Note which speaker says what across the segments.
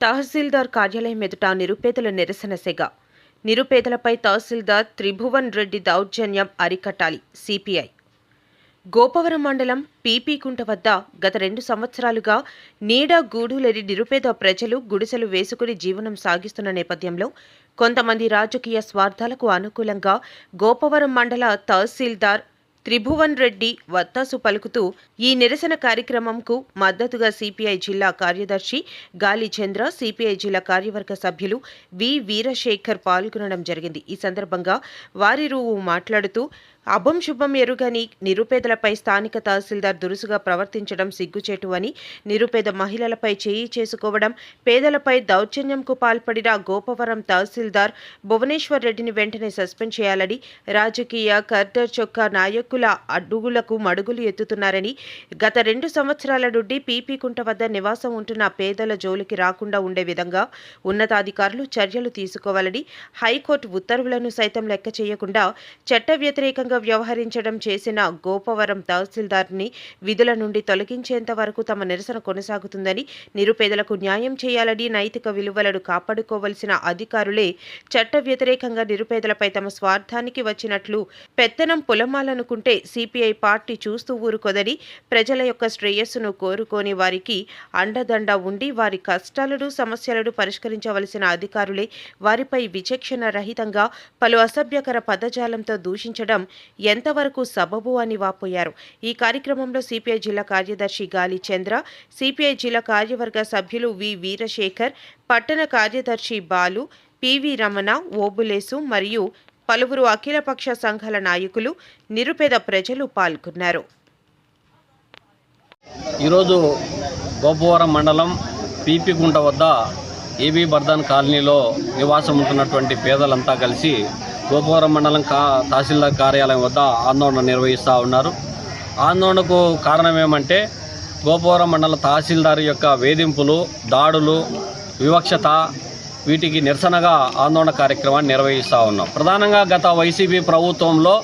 Speaker 1: తహసీల్దార్ కార్యాలయం ఎదుట నిరుపేదల నిరసన సెగ. నిరుపేదలపై తహసీల్దార్ త్రిభువన్ రెడ్డి దౌర్జన్యం అరికట్టాలి సిపిఐ. గోపవరం మండలం పీపీకుంట వద్ద గత రెండు సంవత్సరాలుగా నీడ గూడులేని నిరుపేద ప్రజలు గుడిసెలు వేసుకుని జీవనం సాగిస్తున్న నేపథ్యంలో కొంతమంది రాజకీయ స్వార్థాలకు అనుకూలంగా గోపవరం మండల తహసీల్దార్ త్రిభువన్ రెడ్డి వత్తాసు పలుకుతూ ఈ నిరసన కార్యక్రమంకు మద్దతుగా సిపిఐ జిల్లా కార్యదర్శి గాలి చంద్ర సిపిఐ జిల్లా కార్యవర్గ సభ్యులు వి వీరశేఖర్ పాల్గొనడం జరిగింది. ఈ సందర్భంగా వారిరు మాట్లాడుతూ అభం శుభం ఎరుగని నిరుపేదలపై స్థానిక తహసీల్దార్ దురుసుగా ప్రవర్తించడం సిగ్గుచేటు అని నిరుపేద మహిళలపై చేయి చేసుకోవడం పేదలపై దౌర్జన్యంకు పాల్పడిన గోపవరం తహసీల్దార్ భువనేశ్వర్ రెడ్డిని వెంటనే సస్పెండ్ చేయాలని రాజకీయ కర్టర్ చొక్కా నాయకుల అడుగులకు మడుగులు ఎత్తుతున్నారని గత రెండు సంవత్సరాల నుండి పీపీకుంట వద్ద నివాసం ఉంటున్న పేదల జోలికి రాకుండా ఉండే విధంగా ఉన్నతాధికారులు చర్యలు తీసుకోవాలని హైకోర్టు ఉత్తర్వులను సైతం లెక్క చేయకుండా చట్ట వ్యతిరేకంగా వ్యవహరించడం చేసిన గోపవరం తహసీల్దార్ని విధుల నుండి తొలగించేంత వరకు తమ నిరసన కొనసాగుతుందని నిరుపేదలకు న్యాయం చేయాలని నైతిక విలువలను కాపాడుకోవలసిన అధికారులే చట్ట వ్యతిరేకంగా నిరుపేదలపై తమ స్వార్థానికి వచ్చినట్లు పెత్తనం పులమాలనుకుంటే సిపిఐ పార్టీ చూస్తూ ఊరుకోదని ప్రజల యొక్క శ్రేయస్సును కోరుకోని వారికి అండదండ ఉండి వారి కష్టాలను సమస్యలను పరిష్కరించవలసిన అధికారులే వారిపై విచక్షణ రహితంగా పలు అసభ్యకర పదజాలంతో దూషించడం ఎంతవరకు సబబు అని వాపోయారు. ఈ కార్యక్రమంలో సిపిఐ జిల్లా కార్యదర్శి గాలి చంద్ర సిపిఐ జిల్లా కార్యవర్గ సభ్యులు వి వీరశేఖర్ పట్టణ కార్యదర్శి బాలు పివి రమణ ఓబులేసు మరియు పలువురు అఖిలపక్ష సంఘాల నాయకులు నిరుపేద ప్రజలు పాల్గొన్నారు.
Speaker 2: ఈరోజు గోపవరం మండలం పీపీగుంట వద్ద ఏబీ బర్దాన్ కాలనీలో నివాసం ఉంటున్నటువంటి పేదలంతా కలిసి గోపవరం మండలం కా తహసీల్దార్ కార్యాలయం వద్ద ఆందోళన నిర్వహిస్తూ ఉన్నారు. ఆందోళనకు కారణం ఏమంటే గోపవరం మండల తహసీల్దార్ యొక్క వేధింపులు దాడులు వివక్షత వీటికి నిరసనగా ఆందోళన కార్యక్రమాన్ని నిర్వహిస్తూ ఉన్నాం. ప్రధానంగా గత వైసీపీ ప్రభుత్వంలో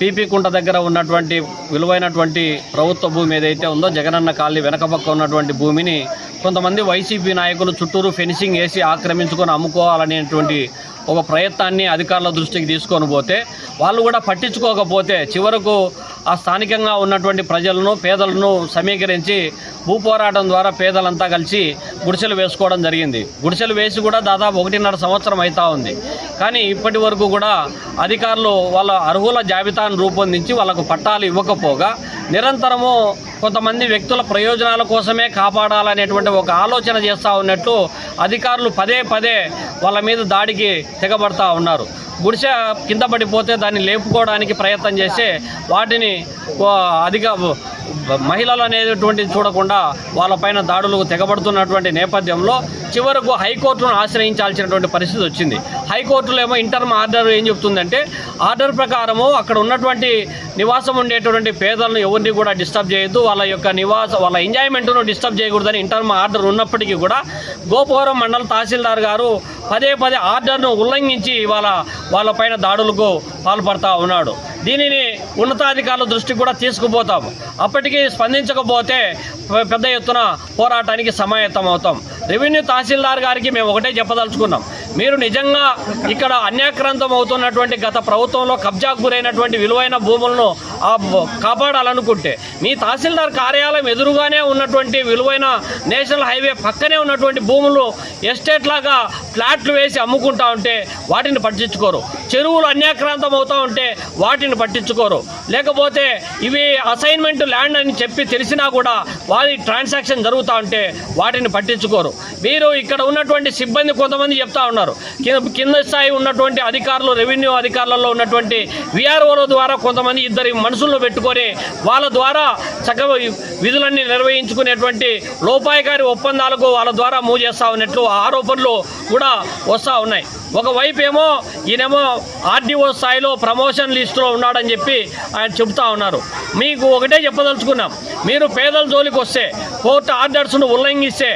Speaker 2: పీపీ కుంట దగ్గర ఉన్నటువంటి విలువైనటువంటి ప్రభుత్వ భూమి ఏదైతే ఉందో జగనన్న కాలనీ వెనకపక్క ఉన్నటువంటి భూమిని కొంతమంది వైసీపీ నాయకులు చుట్టూరు ఫెన్సింగ్ వేసి ఆక్రమించుకొని అమ్ముకోవాలనేటువంటి ఒక ప్రయత్నాన్ని అధికారుల దృష్టికి తీసుకొని పోతే వాళ్ళు కూడా పట్టించుకోకపోతే చివరకు ఆ స్థానికంగా ఉన్నటువంటి ప్రజలను పేదలను సమీకరించి భూపోరాటం ద్వారా పేదలంతా కలిసి గుడిసెలు వేసుకోవడం జరిగింది. గుడిసెలు వేసి కూడా దాదాపు ఒకటిన్నర సంవత్సరం అవుతా ఉంది. కానీ ఇప్పటి వరకు కూడా అధికారులు వాళ్ళ అర్హుల జాబితాను రూపొందించి వాళ్ళకు పట్టాలు ఇవ్వకపోగా నిరంతరము కొంతమంది వ్యక్తుల ప్రయోజనాల కోసమే కాపాడాలనేటువంటి ఒక ఆలోచన చేస్తూ ఉన్నట్టు అధికారులు పదే పదే వాళ్ళ మీద దాడికి తెగబడతా ఉన్నారు. గుడిసె కింద పడిపోతే దాన్ని లేపుకోవడానికి ప్రయత్నం చేస్తే వాటిని అధిక మహిళలు అనేటువంటి చూడకుండా వాళ్ళపైన దాడులు తెగబడుతున్నటువంటి నేపథ్యంలో చివరకు హైకోర్టును ఆశ్రయించాల్సినటువంటి పరిస్థితి వచ్చింది. హైకోర్టులో ఏమో ఇంటర్మ్ ఆర్డర్ ఏం చెప్తుందంటే ఆర్డర్ ప్రకారము అక్కడ ఉన్నటువంటి నివాసం ఉండేటువంటి పేదలను ఎవరిని కూడా డిస్టర్బ్ చేయొద్దు. వాళ్ళ యొక్క నివాస వాళ్ళ ఎంజాయ్మెంట్ను డిస్టర్బ్ చేయకూడదని ఇంటర్మ్ ఆర్డర్ ఉన్నప్పటికీ కూడా గోపవరం మండల తహసీల్దార్ గారు పదే పదే ఆర్డర్ను ఉల్లంఘించి వాళ్ళ వాళ్ళపైన దాడులకు పాల్పడతా ఉన్నాడు. దీనిని ఉన్నతాధికారుల దృష్టికి కూడా తీసుకుపోతాం. అప్పటికీ స్పందించకపోతే పెద్ద ఎత్తున పోరాటానికి సమాయత్తం అవుతాం రెవెన్యూ తహసీల్దార్ గారికి మేము ఒకటే చెప్పదలుచుకున్నాం. మీరు నిజంగా ఇక్కడ అన్యాక్రాంతం అవుతున్నటువంటి గత ప్రభుత్వంలో కబ్జాకు గురైనటువంటి విలువైన భూములను కాపాడాలనుకుంటే మీ తహసీల్దార్ కార్యాలయం ఎదురుగానే ఉన్నటువంటి విలువైన నేషనల్ హైవే పక్కనే ఉన్నటువంటి భూములు ఎస్టేట్ లాగా ఫ్లాట్లు వేసి అమ్ముకుంటా ఉంటే వాటిని పట్టించుకోరు. చెరువులు అన్యాక్రాంతం అవుతూ ఉంటే వాటిని పట్టించుకోరు. లేకపోతే ఇవి అసైన్మెంట్ ల్యాండ్ అని చెప్పి తెలిసినా కూడా వారి ట్రాన్సాక్షన్ జరుగుతూ ఉంటే వాటిని పట్టించుకోరు. మీరు ఇక్కడ ఉన్నటువంటి సిబ్బంది కొంతమంది చెప్తా ఉన్నారు. కింద స్థాయి ఉన్నటువంటి అధికారులు రెవెన్యూ అధికారులలో ఉన్నటువంటి విఆర్ఓల ద్వారా కొంతమంది ఇద్దరి మనుషులను పెట్టుకొని వాళ్ళ ద్వారా చక్కగా విధులన్నీ నిర్వహించుకునేటువంటి లోపాయకారి ఒప్పందాలకు వాళ్ళ ద్వారా మూవ్ చేస్తూ ఉన్నట్లు ఆరోపణలు కూడా వస్తూ ఉన్నాయి. ఒకవైపు ఏమో ఈయనేమో ఆర్డీఓ స్థాయిలో ప్రమోషన్ లిస్టులో ఉన్నాడని చెప్పి ఆయన చెబుతా ఉన్నారు. మీకు ఒకటే చెప్పదలుచుకున్నాం. మీరు పేదల జోలికి వస్తే కోర్టు ఆర్డర్స్ను ఉల్లంఘిస్తే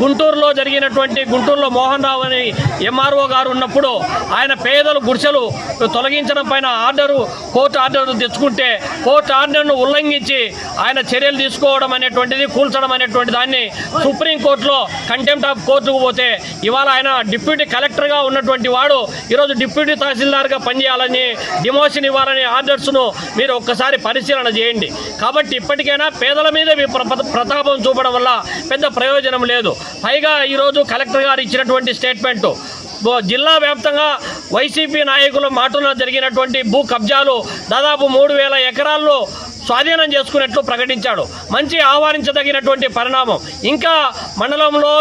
Speaker 2: గుంటూరులో జరిగినటువంటి గుంటూరులో మోహన్ రావు అని ఎంఆర్ఓ గారు ఉన్నప్పుడు ఆయన పేదలు గుడిసెలు తొలగించడం పైన ఆర్డరు కోర్టు ఆర్డర్ తెచ్చుకుంటే కోర్టు ఆర్డర్ను ఉల్లంఘించి ఆయన చర్యలు తీసుకోవడం అనేటువంటిది కూల్చడం అనేటువంటి దాన్ని సుప్రీంకోర్టులో కంటెంప్ట్ ఆఫ్ కోర్టుకు పోతే ఇవాళ ఆయన డిప్యూటీ కలెక్టర్గా ఉన్నటువంటి వాడు ఈరోజు డిప్యూటీ తహసీల్దార్గా పనిచేయాలని డిమోషన్ ఇవ్వాలని ఆర్డర్స్ను మీరు ఒక్కసారి పరిశీలన చేయండి. కాబట్టి ఇప్పటికైనా పేదల మీద మీ ప్రతాపం చూపడం వల్ల పెద్ద ప్రయోజనం లేదు. పైగా ఈరోజు కలెక్టర్ గారు ఇచ్చినటువంటి స్టేట్మెంటు. జిల్లా వ్యాప్తంగా వైసీపీ నాయకుల మాటలో జరిగినటువంటి భూ కబ్జాలు దాదాపు మూడు వేల ఎకరాల్లో స్వాధీనం చేసుకున్నట్లు ప్రకటించాడు. మంచి ఆహ్వానించదగినటువంటి పరిణామం. ఇంకా మండలంలో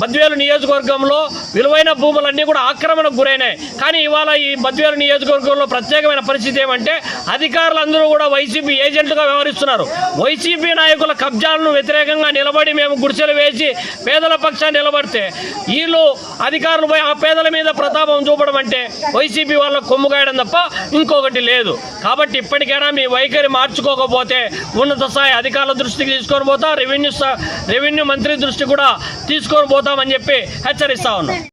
Speaker 2: బద్వేలు నియోజకవర్గంలో విలువైన భూములన్నీ కూడా ఆక్రమణకు గురైనాయి. కానీ ఇవాళ ఈ బద్వేలు నియోజకవర్గంలో ప్రత్యేకమైన పరిస్థితి ఏమంటే అధికారులందరూ కూడా వైసీపీ ఏజెంట్లుగా వ్యవహరిస్తున్నారు. వైసీపీ నాయకుల కబ్జాలను వ్యతిరేకంగా నిలబడి మేము గుడిసెలు వేసి పేదల పక్షాన్ని నిలబడితే వీళ్ళు అధికారులు పోయి ఆ పేదల మీద ప్రతాపం చూపడం అంటే వైసీపీ వాళ్ళ కొమ్ముగాయడం తప్ప ఇంకొకటి లేదు. కాబట్టి ఇప్పటికైనా మీ వైఖరి మార్చుకోకపోతే ఉన్నత స్థాయి అధికారుల దృష్టికి తీసుకొని పోతా రెవెన్యూ స- రెవెన్యూ మంత్రి దృష్టి కూడా తీసుకొని పోతామని చెప్పి హెచ్చరిస్తా ఉన్నాం.